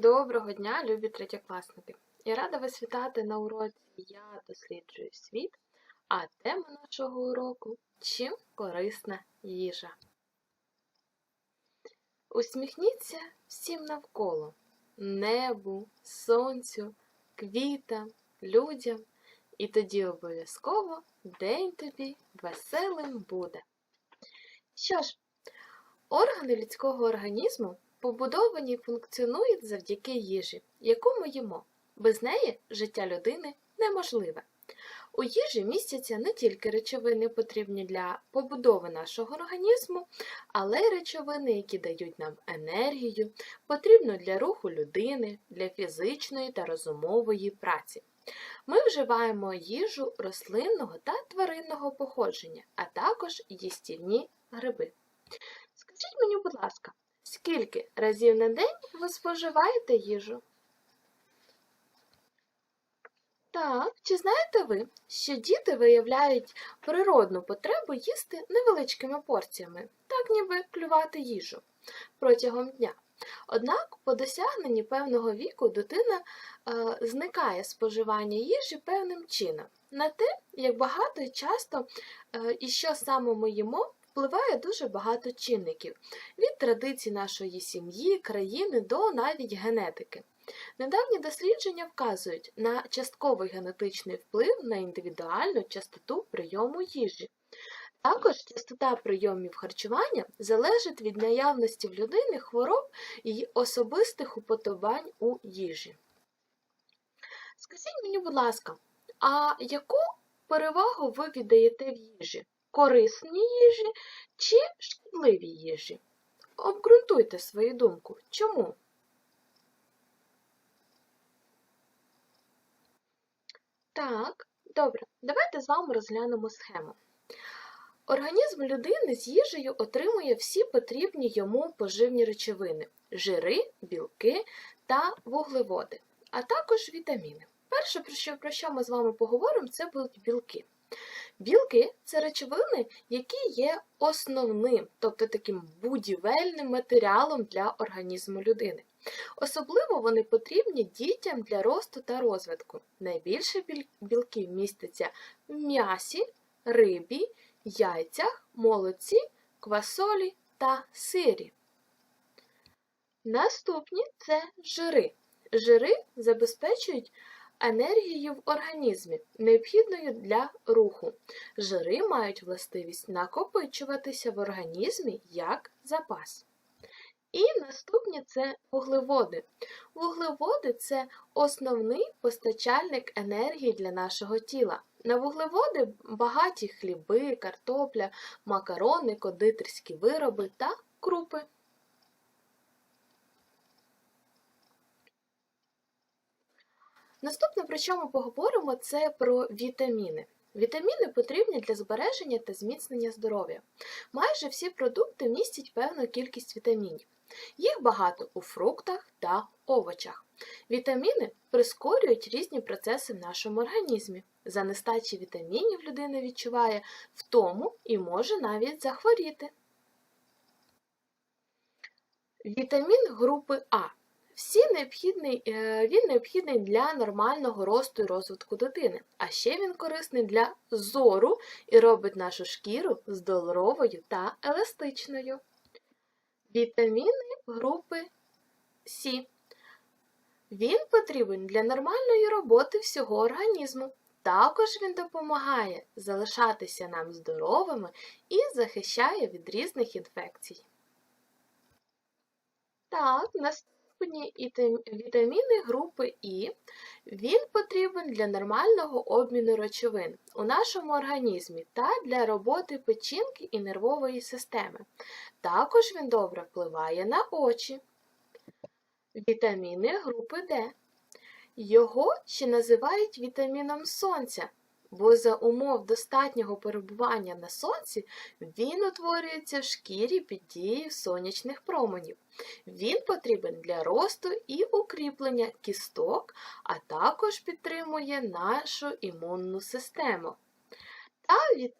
Доброго дня, любі третєкласники! Я рада вас вітати на уроці Я досліджую світ, а тема нашого уроку чим корисна їжа. Усміхніться всім навколо небу, сонцю, квітам, людям, і тоді обов'язково день тобі веселим буде. Що ж, органи людського організму побудовані і функціонують завдяки їжі, яку ми їмо. Без неї життя людини неможливе. У їжі містяться не тільки речовини, потрібні для побудови нашого організму, але й речовини, які дають нам енергію, потрібну для руху людини, для фізичної та розумової праці. Ми вживаємо їжу рослинного та тваринного походження, а також їстівні гриби. Скажіть мені, будь ласка, Скільки разів на день ви споживаєте їжу? Так, чи знаєте ви, що діти виявляють природну потребу їсти невеличкими порціями, так ніби клювати їжу протягом дня. Однак по досягненні певного віку дитина е, зникає споживання їжі певним чином. На те, як багато і часто е, і що саме ми їмо, впливає дуже багато чинників від традицій нашої сім'ї, країни до навіть генетики. Недавні дослідження вказують на частковий генетичний вплив на індивідуальну частоту прийому їжі. Також частота прийомів харчування залежить від наявності в людини хвороб і особистих уподобань у їжі. Скажіть мені, будь ласка, а яку перевагу ви віддаєте в їжі? Корисні їжі чи шкідливі їжі? Обґрунтуйте свою думку. Чому? Так, добре, давайте з вами розглянемо схему. Організм людини з їжею отримує всі потрібні йому поживні речовини жири, білки та вуглеводи, а також вітаміни. Перше, про що, про що ми з вами поговоримо, це будуть білки. Білки це речовини, які є основним, тобто таким будівельним матеріалом для організму людини. Особливо вони потрібні дітям для росту та розвитку. Найбільше білків міститься в м'ясі, рибі, яйцях, молоці, квасолі та сирі. Наступні це жири. Жири забезпечують енергію в організмі, необхідною для руху. Жири мають властивість накопичуватися в організмі як запас. І наступні це вуглеводи. Вуглеводи це основний постачальник енергії для нашого тіла. На вуглеводи багаті хліби, картопля, макарони, кондитерські вироби та крупи. Наступне, про що ми поговоримо, це про вітаміни. Вітаміни потрібні для збереження та зміцнення здоров'я. Майже всі продукти містять певну кількість вітамінів. Їх багато у фруктах та овочах. Вітаміни прискорюють різні процеси в нашому організмі. За нестачі вітамінів людина відчуває втому і може навіть захворіти. Вітамін групи А всі необхідний, е, Він необхідний для нормального росту і розвитку дитини, а ще він корисний для зору і робить нашу шкіру здоровою та еластичною. Вітаміни групи С. Він потрібен для нормальної роботи всього організму. Також він допомагає залишатися нам здоровими і захищає від різних інфекцій. Так, наступне вітаміни групи І, він потрібен для нормального обміну речовин у нашому організмі та для роботи печінки і нервової системи. Також він добре впливає на очі. Вітаміни групи Д. Його ще називають вітаміном сонця бо за умов достатнього перебування на сонці він утворюється в шкірі під дією сонячних променів. Він потрібен для росту і укріплення кісток, а також підтримує нашу імунну систему. Та від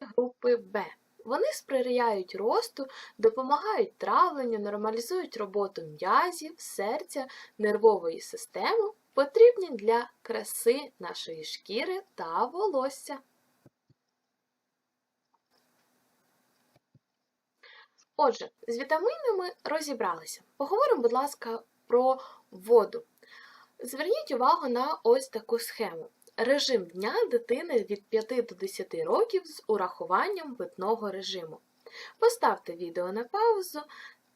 групи Б. Вони сприяють росту, допомагають травленню, нормалізують роботу м'язів, серця, нервової системи, потрібні для краси нашої шкіри та волосся. Отже, з вітамінами розібралися. Поговоримо, будь ласка, про воду. Зверніть увагу на ось таку схему. Режим дня дитини від 5 до 10 років з урахуванням питного режиму. Поставте відео на паузу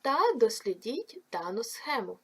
та дослідіть дану схему.